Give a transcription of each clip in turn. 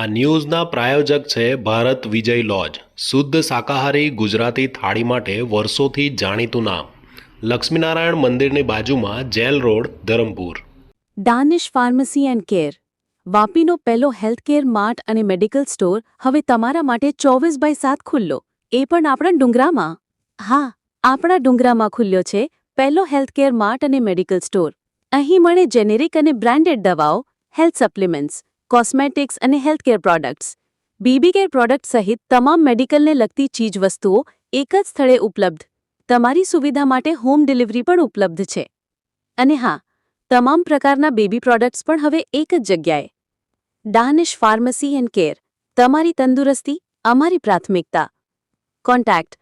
આ ન્યૂઝના પ્રાયોજક છે ભારત વિજય લોજ. શુદ્ધ શાકાહારી ગુજરાતી થાળી માટે વર્ષોથી જાણીતું નામ. લક્ષ્મીનારાયણ મંદિરની બાજુમાં jail road, Dharampur. Danish pharmacy and care વાપીનો પહેલો હેલ્થકેર માર્ટ અને મેડિકલ સ્ટોર હવે તમારા માટે ચોવીસ બાય સાત ખુલ્લો. એ પણ આપણા ડુંગરામાં? હા, આપણા ડુંગરામાં ખુલ્યો છે પહેલો હેલ્થકેર માર્ટ અને મેડિકલ સ્ટોર. અહીં મળે જેનેરિક અને બ્રાન્ડેડ દવાઓ, હેલ્થ સપ્લિમેન્ટ્સ કોસ્મેટિક્સ અને healthcare products. Baby care product સહિત તમામ મેડિકલને લગતી ચીજવસ્તુઓ એક જ સ્થળે ઉપલબ્ધ. તમારી સુવિધા માટે હોમ ડિલિવરી પણ ઉપલબ્ધ છે. અને હા, તમામ પ્રકારના બેબી પ્રોડક્ટ્સ પણ હવે એક જ જગ્યાએ. Danish pharmacy and care. તમારી તંદુરસ્તી, અમારી પ્રાથમિકતા. કોન્ટેક્ટ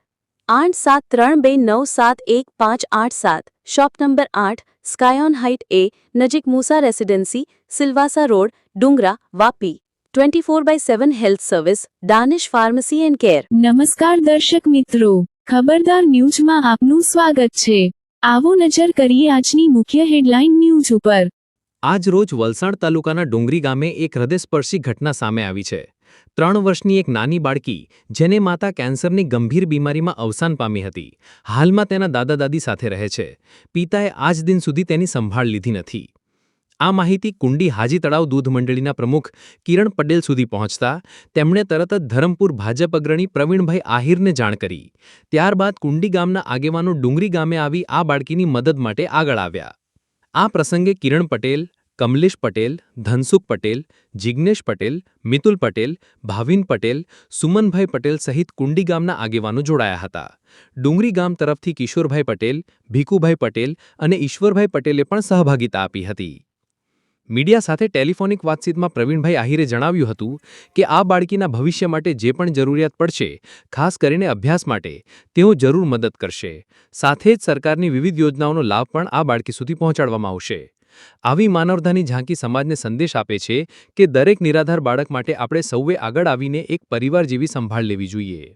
આઠ સાત ત્રણ બે નવ સાત એક પાંચ આઠ સાત. શોપ નંબર આઠ સ્કાયોન હાઇટ એ નજીક મૂસા residency Silvassa road Dungra Vapi. Twenty four by seven health service Danish pharmacy and care. નમસ્કાર દર્શક મિત્રો ખબરદાર ન્યૂઝમાં આપનું સ્વાગત છે. આવો નજર કરીએ આજની મુખ્ય હેડલાઇન ન્યૂઝ ઉપર. આજ રોજ વલસાડ તાલુકાના ડુંગરી ગામે એક હૃદયસ્પર્શી ઘટના સામે આવી છે. ત્રણ વર્ષની એક નાની બાળકી, જેને માતા કેન્સરની ગંભીર બીમારીમાં અવસાન પામી હતી, હાલમાં તેના દાદા દાદી સાથે રહે છે. પિતાએ આજ દિન સુધી તેની સંભાળ લીધી નથી. આ માહિતી કુંડી હાજી તળાવ દૂધ મંડળીના પ્રમુખ કિરણ પટેલ સુધી પહોંચતા, તેમણે તરત જ ધરમપુર ભાજપ અગ્રણી પ્રવીણભાઈ આહિરને જાણ કરી. ત્યારબાદ કુંડી ગામના આગેવાનો ડુંગરી ગામે આવી આ બાળકીની મદદ માટે આગળ આવ્યા. આ પ્રસંગે કિરણ પટેલ કમલેશ પટેલ, ધનસુખ પટેલ જિજ્ઞેશ પટેલ, મિતુલ પટેલ, ભાવિન પટેલ, સુમનભાઈ પટેલ સહિત કુંડી ગામના આગેવાનો જોડાયા હતા. ડુંગરી ગામ તરફથી કિશોરભાઈ પટેલ, ભીખુભાઈ પટેલ અને ઈશ્વરભાઈ પટેલે પણ સહભાગિતા આપી હતી. મીડિયા સાથે ટેલિફોનિક વાતચીતમાં પ્રવીણભાઈ આહિરે જણાવ્યું હતું કે આ બાળકીના ભવિષ્ય માટે જે પણ જરૂરિયાત પડશે, ખાસ કરીને અભ્યાસ માટે, તેઓ જરૂર મદદ કરશે. સાથે જ સરકારની વિવિધ યોજનાઓનો લાભ પણ આ બાળકી સુધી પહોંચાડવામાં આવશે. આવી માનવતાની ઝાંકી સમાજને સંદેશ આપે છે કે દરેક નિરાધાર બાળક માટે આપણે સૌએ આગળ આવીને એક પરિવાર જેવી સંભાળ લેવી જોઈએ.